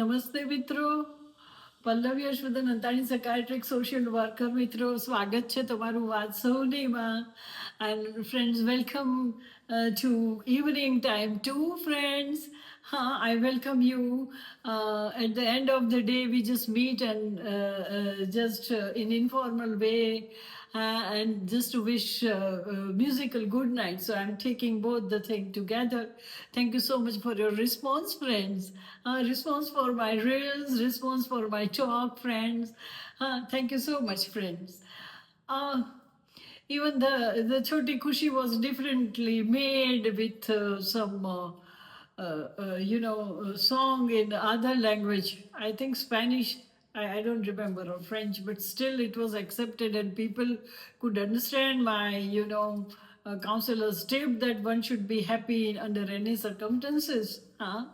નમસ્તે મિત્રો Pallavi Yashvardhan Antani psychiatric social worker મિત્રો સ્વાગત છે તમારું વાત સૌનેમાં and friends welcome to evening time to friends હા I welcome you at the end of the day we just meet and just in informal way uh, and just to wish uh, uh, musical good night. So I'm taking both the thing together. Thank you so much for your response, friends. response for my reels, response for my talk, friends. thank you so much, friends even the the choti kushi was differently made with uh, some uh, uh, you know song in other language i think spanish I, I don't remember or French, but still it was accepted and people could understand my, you know, uh, counselor's tip that one should be happy under any circumstances. Huh?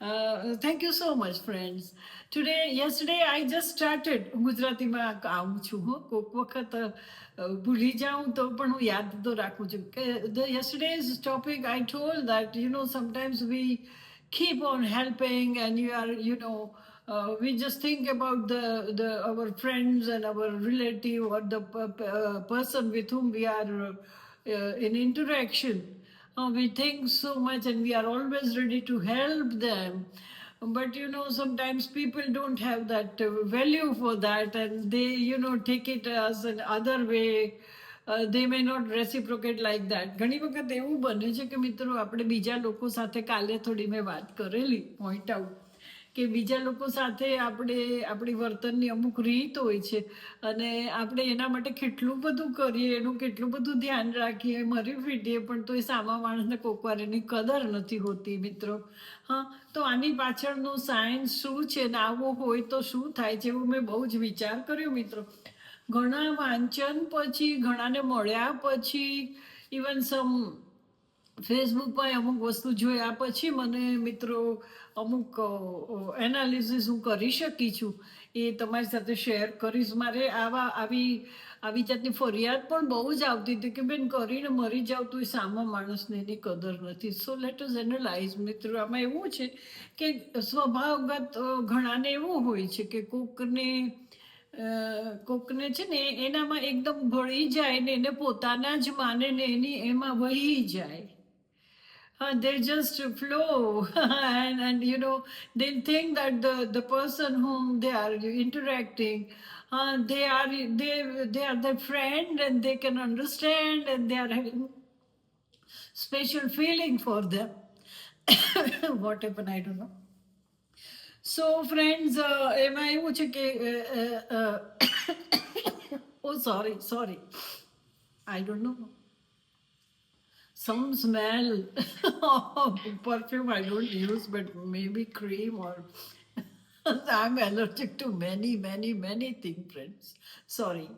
Uh, thank you so much, friends. Today, yesterday, I just started ગુજરાતીમાં આવું છું હું કોઈક વખત ભૂલી જાઉં તો પણ હું યાદ તો રાખું છું કે the yesterday's topic I told that you know sometimes we keep on helping and you are you know uh, we just think about the, the our friends and our relative or the uh, person with whom we are uh, in interaction. Uh, we think so much and we are always ready to help them. But you know, sometimes people don't have that uh, value for that and they, you know, take it as an other way. Uh, they may not reciprocate like ઘણી વખત એવું બને છે કે મિત્રો આપણે બીજા લોકો સાથે કાલે થોડી મેં વાત કરેલી પોઈન્ટ આઉટ કે બીજા લોકો સાથે આપણે આપણી વર્તનની અમુક રીત હોય છે અને આપણે એના માટે કેટલું બધું કરીએ એનું કેટલું બધું ધ્યાન રાખીએ મરી ફીટીએ પણ તો એ સામા માણસને કોકવાર એની કદર નથી હોતી મિત્રો હા તો આની પાછળનું સાયન્સ શું છે ને આવો હોય તો શું થાય છે એવું મેં બહુ જ વિચાર કર્યો મિત્રો ઘણા વાંચન પછી ઘણાને મળ્યા પછી ઇવન સમ ફેસબુક પર અમુક વસ્તુ જોયા પછી મને મિત્રો અમુક એનાલિસિસ હું કરી શકી છું એ તમારી સાથે શેર કરીશ મારે આવા આવી આવી જાતની ફરિયાદ પણ બહુ જ આવતી હતી કે બેન કરીને મરી જાવ તો એ સામા માણસને એની કદર નથી સો લેટ ઇઝ એનાલાઇઝ મિત્રો આમાં એવું છે કે સ્વભાવગત ઘણાને એવું હોય છે કે કોકને કોકને છે ને એનામાં એકદમ ભળી જાય ને એને પોતાના જ માને ને એની એમાં વહી જાય they just flow and, and you know they think that the, the person whom they are interacting uh, they are they they are their friend and they can understand and they are having special feeling for them what happened i don't know so friends uh, am i uh, uh, uh oh sorry sorry i don't know some smell of perfume I don't use, but maybe cream or. I'm allergic to many, many, many things, friends. Sorry.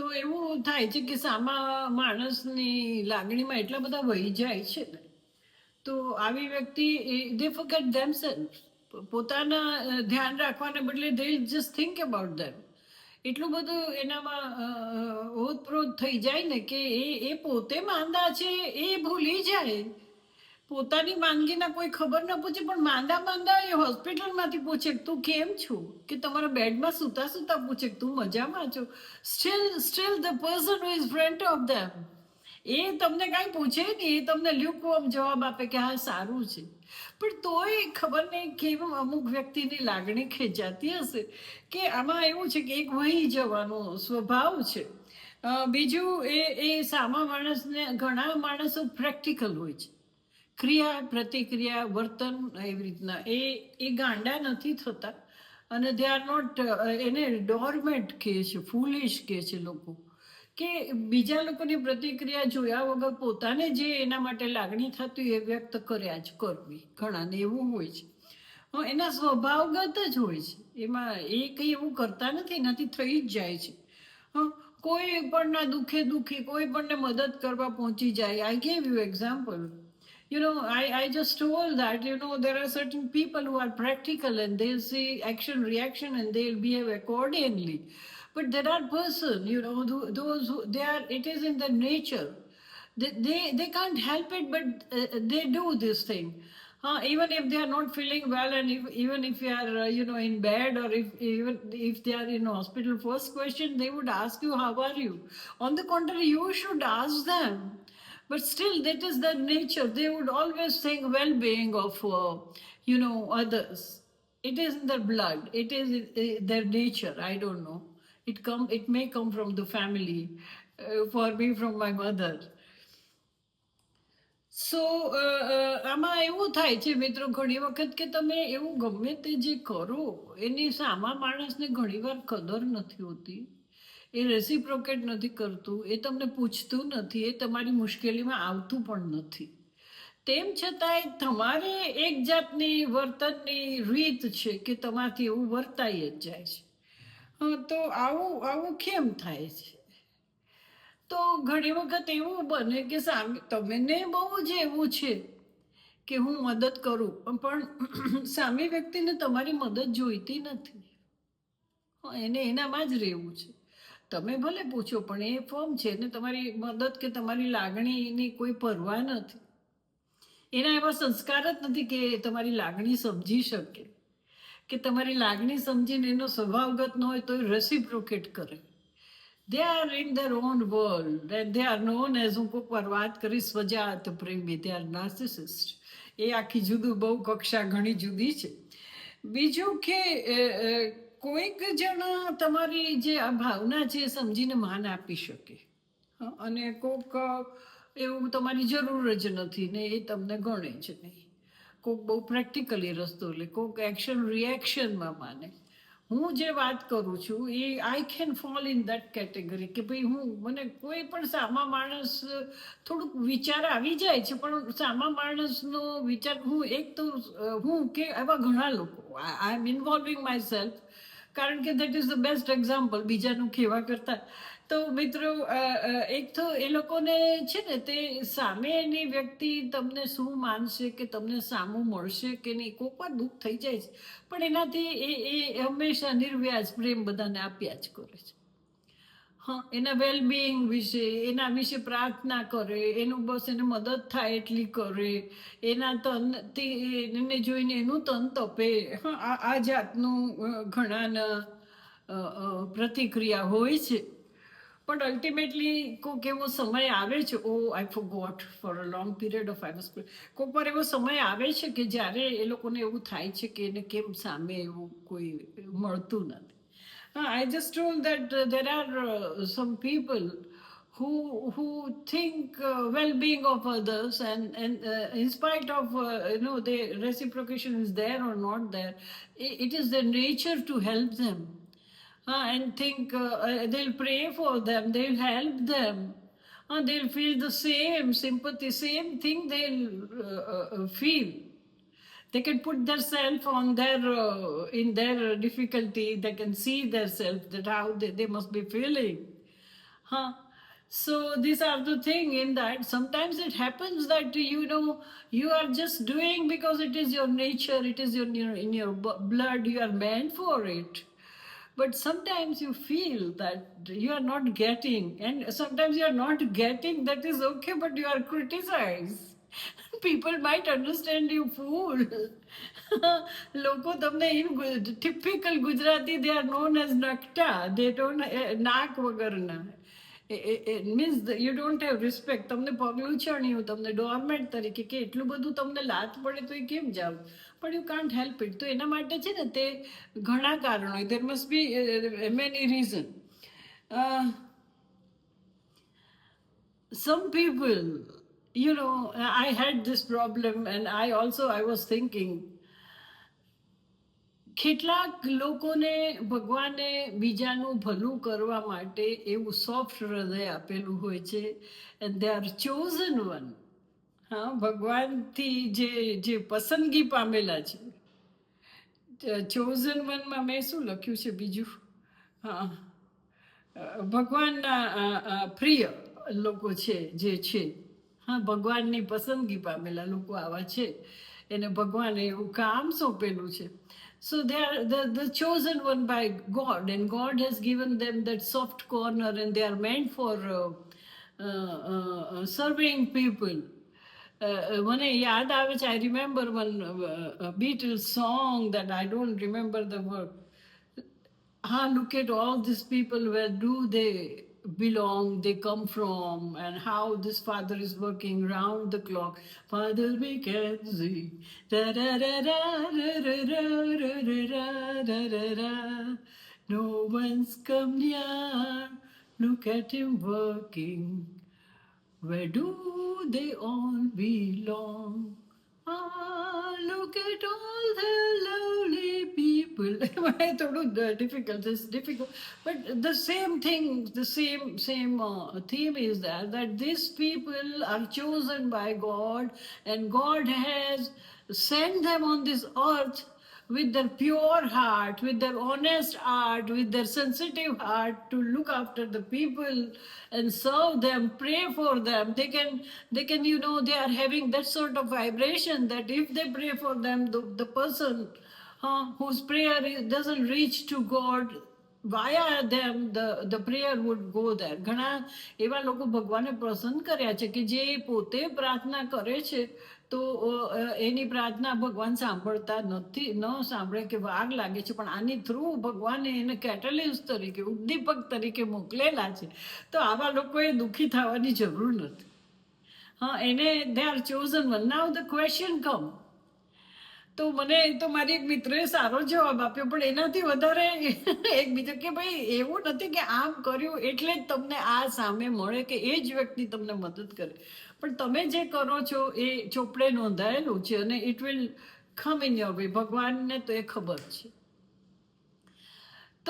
તો એવું થાય છે કે સામા માણસની લાગણીમાં એટલા બધા વહી જાય છે ને તો આવી વ્યક્તિ દે ફોગેટ ધેમસેલ્ફ પોતાના ધ્યાન રાખવાને બદલે they just think about them એટલું બધું એનામાં ઓતપ્રોત થઈ જાય ને કે એ એ પોતે માંદા છે એ ભૂલી જાય પોતાની માંદગીના કોઈ ખબર ન પૂછે પણ માંદા માંદા એ હોસ્પિટલમાંથી પૂછે તું કેમ છું કે તમારા બેડમાં સૂતા સૂતા પૂછે તું મજામાં છો still still the person is front of them એ તમને કાંઈ પૂછે નહીં એ તમને લ્યુકવોમ જવાબ આપે કે હા સારું છે પણ તોય ખબર નહીં કેમ અમુક વ્યક્તિની લાગણી ખેંચાતી હશે કે આમાં એવું છે કે એક વહી જવાનો સ્વભાવ છે બીજું એ એ સામા માણસને ઘણા માણસો પ્રેક્ટિકલ હોય છે ક્રિયા પ્રતિક્રિયા વર્તન એવી રીતના એ એ ગાંડા નથી થતા અને દે આર નોટ એને ડોરમેટ કહે છે ફૂલિશ કહે છે લોકો કે બીજા લોકોની પ્રતિક્રિયા જોયા વગર પોતાને જે એના માટે લાગણી થતી એ વ્યક્ત કર્યા જ કરવી ઘણાને એવું હોય છે એના સ્વભાવગત જ હોય છે એમાં એ કંઈ એવું કરતા નથી એનાથી થઈ જ જાય છે કોઈ પણના દુઃખે દુઃખી કોઈ પણને મદદ કરવા પહોંચી જાય I gave you example you know I I just told that you know there are certain people who are practical and they'll see action reaction and they'll behave accordingly But there are person, you know, those who, they are, it is in their nature. They, they, they can't help it, but uh, uh they do this thing. Uh, even if they are not feeling well and if, even if you are uh, you know in bed or if even if they are in hospital first question they would ask you how are you on the contrary you should ask them but still that is their nature they would always think well-being of uh, you know others it is in their blood it is uh, their nature i don't know It, come, it may come from the family, uh, for me, from my mother. So uh, uh, આમાં એવું થાય છે મિત્રો ઘણી વખત કે તમે એવું ગમે તે જે કરો એની સામા માણસને ઘણીવાર કદર નથી હોતી એ રેસિપ્રોકેટ નથી કરતું એ તમને પૂછતું નથી એ તમારી મુશ્કેલીમાં આવતું પણ નથી તેમ છતાંય તમારે એક જાતની વર્તનની રીત છે કે તમારાથી એવું વર્તાઈ જ જાય છે તો આવું આવું કેમ થાય છે તો ઘણી વખત એવું બને કે સામે તમને બહુ જ એવું છે કે હું મદદ કરું પણ સામે વ્યક્તિને તમારી મદદ જોઈતી નથી એને એનામાં જ રહેવું છે તમે ભલે પૂછો પણ એ ફોર્મ છે ને તમારી મદદ કે તમારી લાગણીની કોઈ પરવા નથી એના એવા સંસ્કાર જ નથી કે તમારી લાગણી સમજી શકે કે તમારી લાગણી સમજીને એનો સ્વભાવગત ન હોય તો એ રેસિપ્રોકેટ કરે they are in their own world and they are known as હું કોઈક વાર વાત કરીશ સ્વજાત પ્રેમી દે આર નાર્સિસિસ્ટ એ આખી જુદું બહુ કક્ષા ઘણી જુદી છે બીજું કે કોઈક જણા તમારી જે આ ભાવના છે એ સમજીને માન આપી શકે અને કોઈક એવું તમારી જરૂર જ નથી ને એ તમને ગણે જ નહીં કોઈક બહુ પ્રેક્ટિકલી રસ્તો લે કોઈક એક્શન રિએક્શનમાં માને હું જે વાત કરું છું એ I can fall in that category કે ભાઈ હું મને કોઈ પણ સામા માણસ થોડુંક વિચાર આવી જાય છે પણ સામા માણસનો વિચાર હું એક તો હું કે એવા ઘણા લોકો આઈ એમ ઇન્વોલ્વિંગ માય સેલ્ફ કારણ કે that is the best example બીજાનું કહેવા કરતાં તો મિત્રો એક તો એ લોકોને છે ને તે સામેની વ્યક્તિ તમને શું માનશે કે તમને સામું મળશે કે નહીં કોક વાર દુઃખ થઈ જાય છે પણ એનાથી એ એ હંમેશા નિર્વ્યાજ પ્રેમ બધાને આપ્યા જ કરે છે હા એના વેલબિંગ વિશે એના વિશે પ્રાર્થના કરે એનું બસ એને મદદ થાય એટલી કરે એના તન એને જોઈને એનું તન તપે આ જાતનું ઘણાના પ્રતિક્રિયા હોય છે પણ અલ્ટિમેટલી કોઈક એવો સમય આવે છે oh I forgot for a long period of I was કોઈક વાર એવો સમય આવે છે કે જ્યારે એ લોકોને એવું થાય છે કે એને કેમ સામે એવું કોઈ મળતું નથી હા I just told that there are some people who who think uh, well-being of others and and uh, in spite of uh, you know the reciprocation is there or not there it, it is their nature to help them Ah, and think uh, uh, they'll pray for them, they'll help them. And ah, they'll feel the same sympathy, same thing they'll uh, feel they can put themselves on their uh, in their difficulty they can see themselves that how they, they must be feeling huh so these are the thing in that sometimes it happens that you know you are just doing because it is your nature it is your in your blood you are meant for it but sometimes you feel that you are not getting and sometimes you are not getting that is okay but you are criticized people might understand you fool લોકો they in typical Gujarati they are known as નકટા they don't નાક વગરના it means you don't have respect તમને પગલું ચણ્યું તમને ડોર્મેન્ટ તરીકે કે એટલું બધું તમને લાત પડે તો એ કેમ જાવ પણ યુ કાન્ટ હેલ્પ ઇટ તો એના માટે છે ને તે ઘણા કારણો there must be many reason some people you know I had this problem and I also I was thinking કેટલાક લોકોને ભગવાને બીજાનું ભલું કરવા માટે એવું સોફ્ટ હૃદય આપેલું હોય છે and they are chosen one હા ભગવાનથી જે જે પસંદગી પામેલા છે ચોઝન વનમાં મેં શું લખ્યું છે બીજું હા ભગવાનના પ્રિય લોકો છે જે છે હા ભગવાનની પસંદગી પામેલા લોકો આવા છે એને ભગવાને એવું કામ સોંપેલું છે So they are the, the chosen one by God, and God has given them that soft corner, and they are meant for uh, uh, uh, uh serving people. મને યાદ આવે છે I Beatles song that I don't remember the word. Ah, look at all these people, where do they belong they come from and how this father is working round the clock father mackenzie da, da, da, da, da, da, da da da da. No one's come near. Look at him working. Where do they all belong? Ah, look at all the lovely people. difficult. It's difficult, but the same thing, the same same uh, theme is that that these people are chosen by God, and God has sent them on this earth with their pure heart, with their honest heart, with their sensitive heart to look after the people and serve them, pray for them. They can, they can, you know, they are having that sort of vibration that if they pray for them, the, the person huh, whose prayer doesn't reach to God, via them, the prayer would go there. There ઘણા એવા લોકો ભગવાને પ્રસન્ન કર્યા છે કે જે પોતે પ્રાર્થના કરે છે તો એની પ્રાર્થના ભગવાન સાંભળતા નથી ન સાંભળે કે વાર લાગે છે પણ આની થ્રુ ભગવાને એને કેટલિસ્ટ તરીકે ઉદ્દીપક તરીકે મોકલેલા છે તો આવા લોકોએ દુઃખી થવાની જરૂર નથી હા એને they are chosen one now the question come તો મને તો મારી એક મિત્રએ સારો જવાબ આપ્યો પણ એનાથી વધારે એક બીજો કે ભાઈ એવું નથી કે આમ કર્યું એટલે જ તમને આ સામે મળે કે એ જ વ્યક્તિ તમને મદદ કરે પણ તમે જે કરો છો એ ચોપડે નોંધાયેલું છે અને it will come in your way ભગવાનને તો એ ખબર છે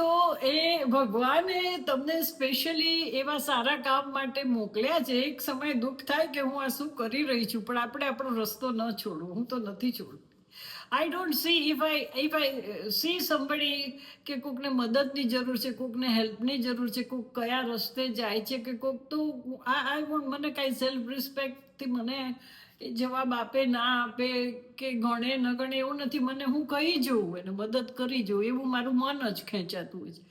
તો એ ભગવાને તમને સ્પેશિયલી એવા સારા કામ માટે મોકલ્યા છે એક સમય દુઃખ થાય કે હું આ શું કરી રહી છું પણ આપણે આપણો રસ્તો ન છોડવો હું તો નથી છોડું I don't see if I if I see somebody કે કોકને મદદની જરૂર છે કોકને હેલ્પની જરૂર છે કોક કયા રસ્તે જાય છે કે કોક તો આ આઈ વોન્ટ મને કાંઈ સેલ્ફ રિસ્પેક્ટથી મને એ જવાબ આપે ના આપે કે ગણે ન ગણે એવું નથી મને હું કહી જોઉં એને મદદ કરી જોઉં એવું મારું મન જ ખેંચાતું હોય છે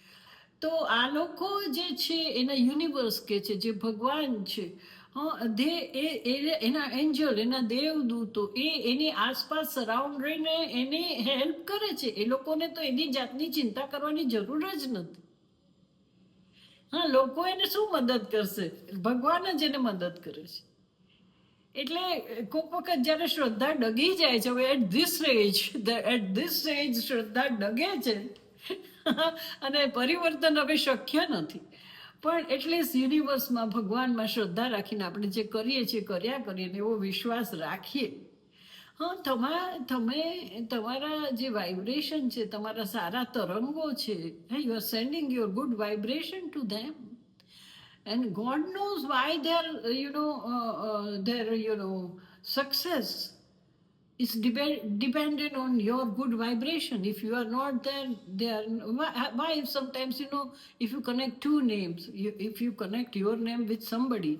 તો આ લોકો જે છે એના યુનિવર્સ કે છે જે ભગવાન છે દે એ એના એન્જલ એના દેવદૂતો એ એની આસપાસ સરાઉન્ડ રહીને એને હેલ્પ કરે છે એ લોકોને તો એની જાતની ચિંતા કરવાની જરૂર જ નથી હા લોકો એને શું મદદ કરશે ભગવાન જ એને મદદ કરે છે એટલે કોઈક વખત જ્યારે શ્રદ્ધા ડગી જાય છે હવે at this age at this age શ્રદ્ધા ડગે છે અને પરિવર્તન હવે શક્ય નથી પણ એટલે યુનિવર્સમાં ભગવાનમાં શ્રદ્ધા રાખીને આપણે જે કરીએ છીએ કર્યા કરીએ એવો વિશ્વાસ રાખીએ હા તમા તમે તમારા જે વાઇબ્રેશન છે તમારા સારા તરંગો છે you are sending your good vibration to them and God knows why there you know there you know success it's depend, dependent on your good vibration. If you are not there, there. Why sometimes you know if you connect two names, you, if you connect your name with somebody,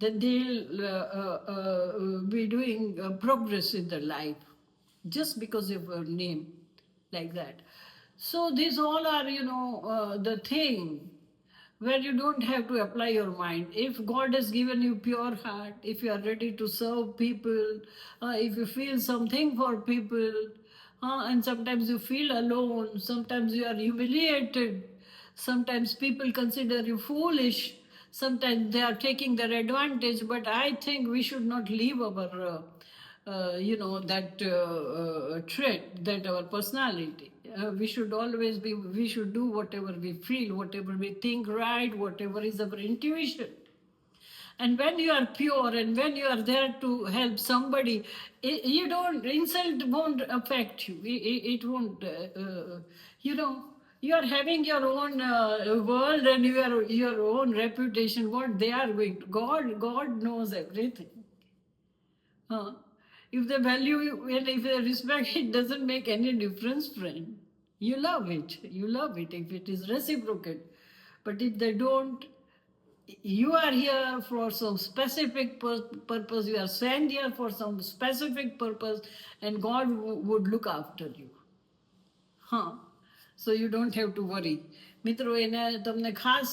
then they'll uh, uh, uh, be doing uh, progress in their life just because of your name, like that. So these all are you know uh, the thing where you don't have to apply your mind. If God has given you pure heart, if you are ready to serve people, uh, if you feel something for people, uh, and sometimes you feel alone, sometimes you are humiliated, sometimes people consider you foolish, sometimes they are taking their advantage, but I think we should not leave our, uh, uh, you know, that uh, uh, trait, that our personality uh, we should always be we should do whatever we feel whatever we think right whatever is our intuition and when you are pure and when you are there to help somebody you don't insult won't affect you it, won't uh, uh, you know you are having your own uh, world and your your own reputation what they are going to. god god knows everything huh if the value and if the respect, it doesn't make any difference, friend. You love it. You love it if it is reciprocated. But if they don't, you are here for some specific pur- purpose. You are sent here for some specific purpose, and God w- would look after you. Huh? you don't have to worry મિત્રો એને તમને ખાસ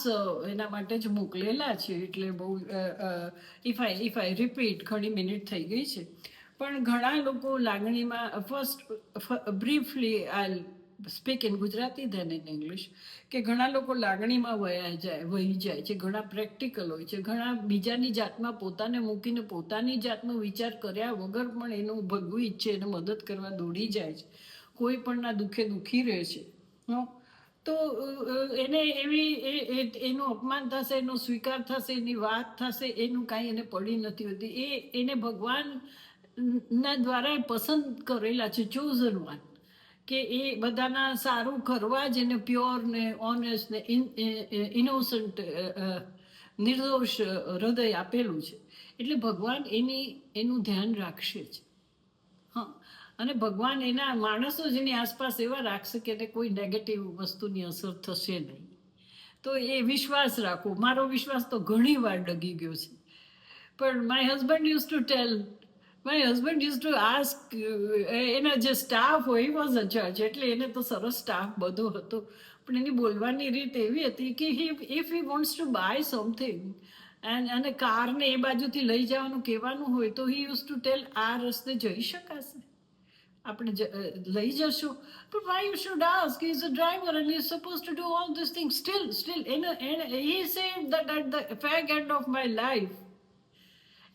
એના માટે જ મોકલેલા છે એટલે બહુ if I if I repeat ઘણી મિનિટ થઈ ગઈ છે પણ ઘણા લોકો લાગણીમાં first briefly I speak in Gujarati then in English કે ઘણા લોકો લાગણીમાં વયા જાય વહી જાય છે ઘણા પ્રેક્ટિકલ હોય છે ઘણા બીજાની જાતમાં પોતાને મૂકીને પોતાની જાતનો વિચાર કર્યા વગર પણ એનું ભગવું ઈચ્છે એને મદદ કરવા દોડી જાય છે કોઈ પણના દુઃખે દુઃખી રહે છે તો એને એવી એનું અપમાન થશે એનો સ્વીકાર થશે એની વાત થશે એનું કાંઈ એને પડી નથી હોતી એ એને ભગવાન ના દ્વારા એ પસંદ કરેલા છે ચોઝન વન કે એ બધાના સારું કરવા જ એને પ્યોર ને ઓનેસ્ટ ને ઇનોસન્ટ નિર્દોષ હૃદય આપેલું છે એટલે ભગવાન એની એનું ધ્યાન રાખશે જ હા અને ભગવાન એના માણસો જ એની આસપાસ એવા રાખશે કે કોઈ નેગેટિવ વસ્તુની અસર થશે નહીં તો એ વિશ્વાસ રાખો મારો વિશ્વાસ તો ઘણી વાર ડગી ગયો છે પણ my husband use to tell my husband use to ask એના જે સ્ટાફ હોય એ વોઝ અ જજ એટલે એને તો સરસ સ્ટાફ બધો હતો પણ એની બોલવાની રીત એવી હતી કે he if he wants to buy something and અને કારને એ બાજુથી લઈ જવાનું કહેવાનું હોય તો હી યુઝ ટુ ટેલ આ રસ્તે જઈ શકાશે આપણે લઈ જશું પણ why you should ask is a driver and is suppose to do all this thing still still એને એને he said that at the fag end of my life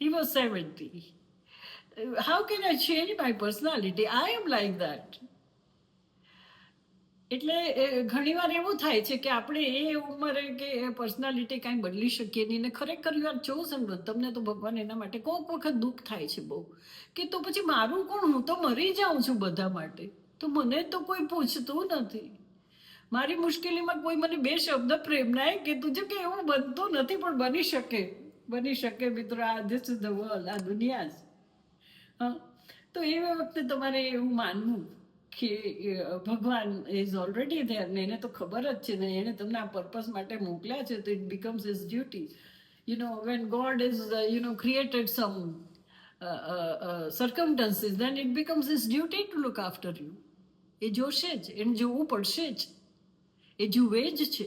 he was seventy how can I change my personality? I am like that. એટલે ઘણીવાર એવું થાય છે કે આપણે એ ઉંમરે કે પર્સનાલિટી કાંઈ બદલી શકીએ નહીં ને ખરેખર યુ આર ચોઝન તમને તો ભગવાન એના માટે કોઈક વખત દુઃખ થાય છે બહુ કે તો પછી મારું કોણ હું તો મરી જાઉં છું બધા માટે તો મને તો કોઈ પૂછતું નથી મારી મુશ્કેલીમાં કોઈ મને બે શબ્દ પ્રેમના એ કીધું છે કે એવું બનતું નથી પણ બની શકે બની શકે મિત્રો આ ધીસ ઇઝ ધ વર્લ્ડ આ દુનિયા છે તો એવા વખતે તમારે એવું માનવું કે ભગવાન ઇઝ ઓલરેડી ધેર ને એને તો ખબર જ છે ને એને તમને આ પર્પઝ માટે મોકલ્યા છે તો it becomes is duty you know when God is you know created some circumstances then it becomes is duty to look after you એ જોશે જ એને જોવું પડશે જ એ જુએ જ છે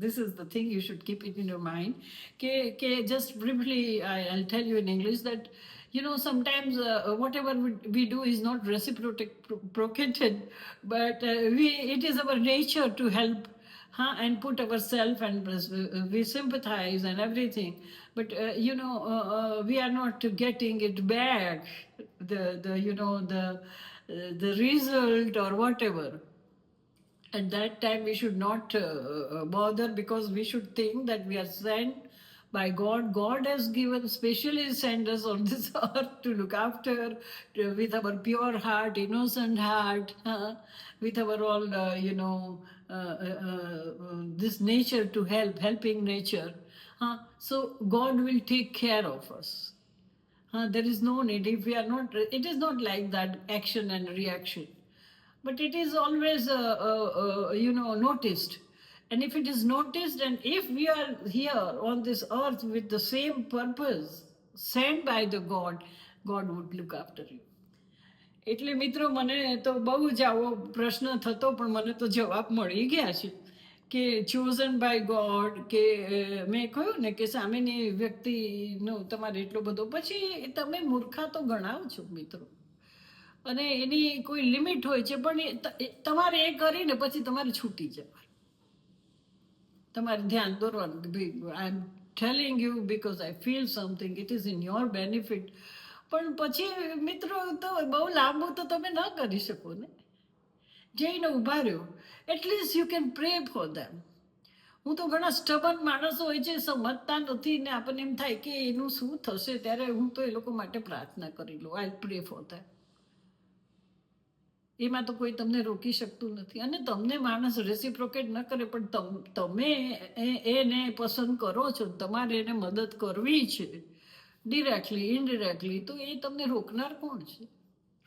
this is the thing you should keep it in your mind. K, K just briefly, I, will tell you in English that you know sometimes uh, uh whatever we, do is not reciprocated but uh, we it is our nature to help huh? and put ourselves and we sympathize and everything but uh, you know uh, uh, we are not getting it back the the you know the the result or whatever at that time we should not bother because we should think that we are sent by God. God has given specialists and us on this earth to look after to, with our pure heart, innocent heart, with our all, uh, you know, uh, uh, uh, um, this nature to help, helping nature. so God will take care of us. there is no need if we are not, it is not like that action and reaction. But it is always, you know, noticed And if it is noticed, and if we are here on this earth with the same purpose sent by the God, God would look after you. એટલે મિત્રો મને તો બહુ જ આવો પ્રશ્ન થતો પણ મને તો જવાબ મળી ગયા છે કે ચોઝન બાય ગોડ કે મેં કહ્યું ને કે સામેની વ્યક્તિનો તમારે એટલો બધો પછી તમે મૂર્ખા તો ગણાવ છો મિત્રો અને એની કોઈ લિમિટ હોય છે પણ તમારે એ કરીને પછી તમારે છૂટી જાવ તમારે ધ્યાન દોરવાનું કે ભાઈ I am telling you because I feel something it is in your benefit પણ પછી મિત્રો તો બહુ લાંબુ તો તમે ન કરી શકો ને જઈને ઊભા રહ્યો at least you can pray for them હું તો ઘણા સ્ટબન માણસો હોય છે સમજતા નથી ને આપણને એમ થાય કે એનું શું થશે ત્યારે હું તો એ લોકો માટે પ્રાર્થના કરી લઉં આઈ પ્રે ફોર ધેમ એમાં તો કોઈ તમને રોકી શકતું નથી અને તમને માણસ રેસિપ્રોકેટ ન કરે પણ તમે એને પસંદ કરો છો તમારે એને મદદ કરવી છે ડિરેક્ટલી ઇનડિરેક્ટલી તો એ તમને રોકનાર કોણ છે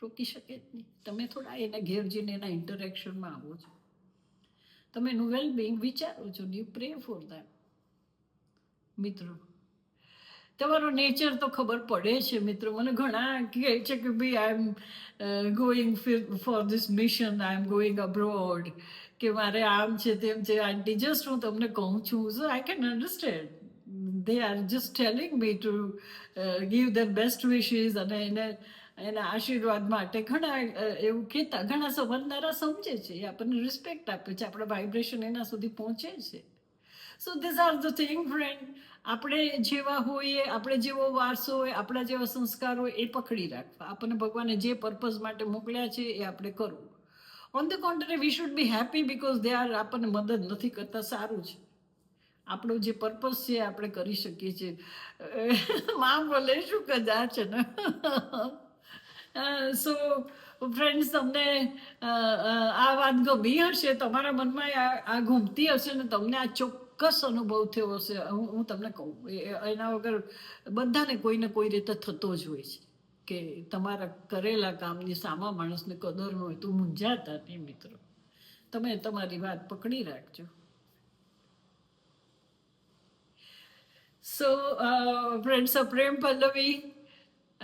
રોકી શકે જ નહીં તમે થોડા એને ઘેર જઈને એના ઇન્ટરેક્શનમાં આવો છો તમે એનું વેલબિંગ વિચારો છો યુ પ્રે ફોર દેટ મિત્રો તમારું નેચર તો ખબર પડે છે મિત્રો મને ઘણા કહે છે કે ભાઈ I am going for this mission I am going abroad કે મારે આમ છે તેમ છે આંટી જસ્ટ હું તમને કહું છું so I can understand they are just telling me to uh, give best wishes અને એને એના આશીર્વાદ માટે ઘણા એવું કહેતા ઘણા સંબંધારા સમજે છે એ આપણને રિસ્પેક્ટ આપે છે આપણા વાઇબ્રેશન એના સુધી પહોંચે છે so this are the thing friend આપણે જેવા હોઈએ આપણે જેવો વારસો હોય આપણા જેવા સંસ્કાર હોય એ પકડી રાખવા આપણને ભગવાને જે પર્પઝ માટે મોકલ્યા છે એ આપણે કરવું on the contrary we should be happy because they are આપણને મદદ નથી કરતા સારું છે આપણો જે પર્પઝ છે આપણે કરી શકીએ છીએ માં બોલે શું કદા છે ને સો ફ્રેન્ડ્સ તમને આ વાત ગમી હશે તમારા મનમાં આ ઘૂમતી હશે ને તમને આ ચોક્કસ ચોક્કસ અનુભવ થયો હશે હું તમને કહું એના વગર બધાને કોઈને કોઈ રીતે થતો જ હોય છે કે તમારા કરેલા કામની સામા માણસને કદર ન હોય તો મૂંઝાતા નહીં મિત્રો તમે તમારી વાત પકડી રાખજો so friends uh, Prem Pallavi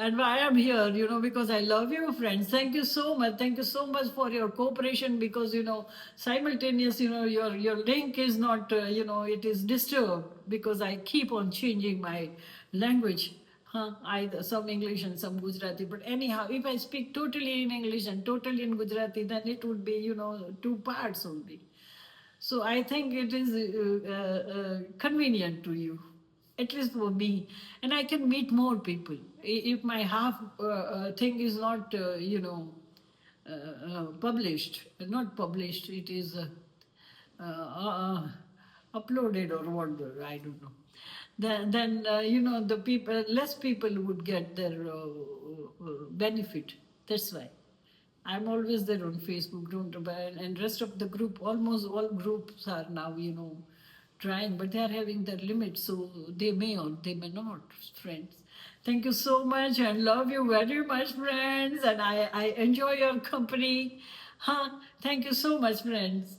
And why I am here, you know, because I love you, friends. Thank you so much. Thank you so much for your cooperation because, you know, simultaneous, you know, your, your link is not, uh, you know, it is disturbed because I keep on changing my language. Huh? Either some English and some Gujarati. But anyhow, if I speak totally in English and totally in Gujarati, then it would be, you know, two parts only. So I think it is uh, uh, uh convenient to you at least for me. And I can meet more people. If my half uh, uh, thing is not, uh, you know, uh, uh published, not published, it is uh, uploaded or whatever, I don't know. Then, then you know, the people, less people would get their benefit. That's why. I'm always there on Facebook, don't and rest of the group, almost all groups are now, you know, trying, but they are having their limits, so they may or they may not, friends. Thank you so much and love you very much, friends. And I, I enjoy your company. Huh? Thank you so much, friends.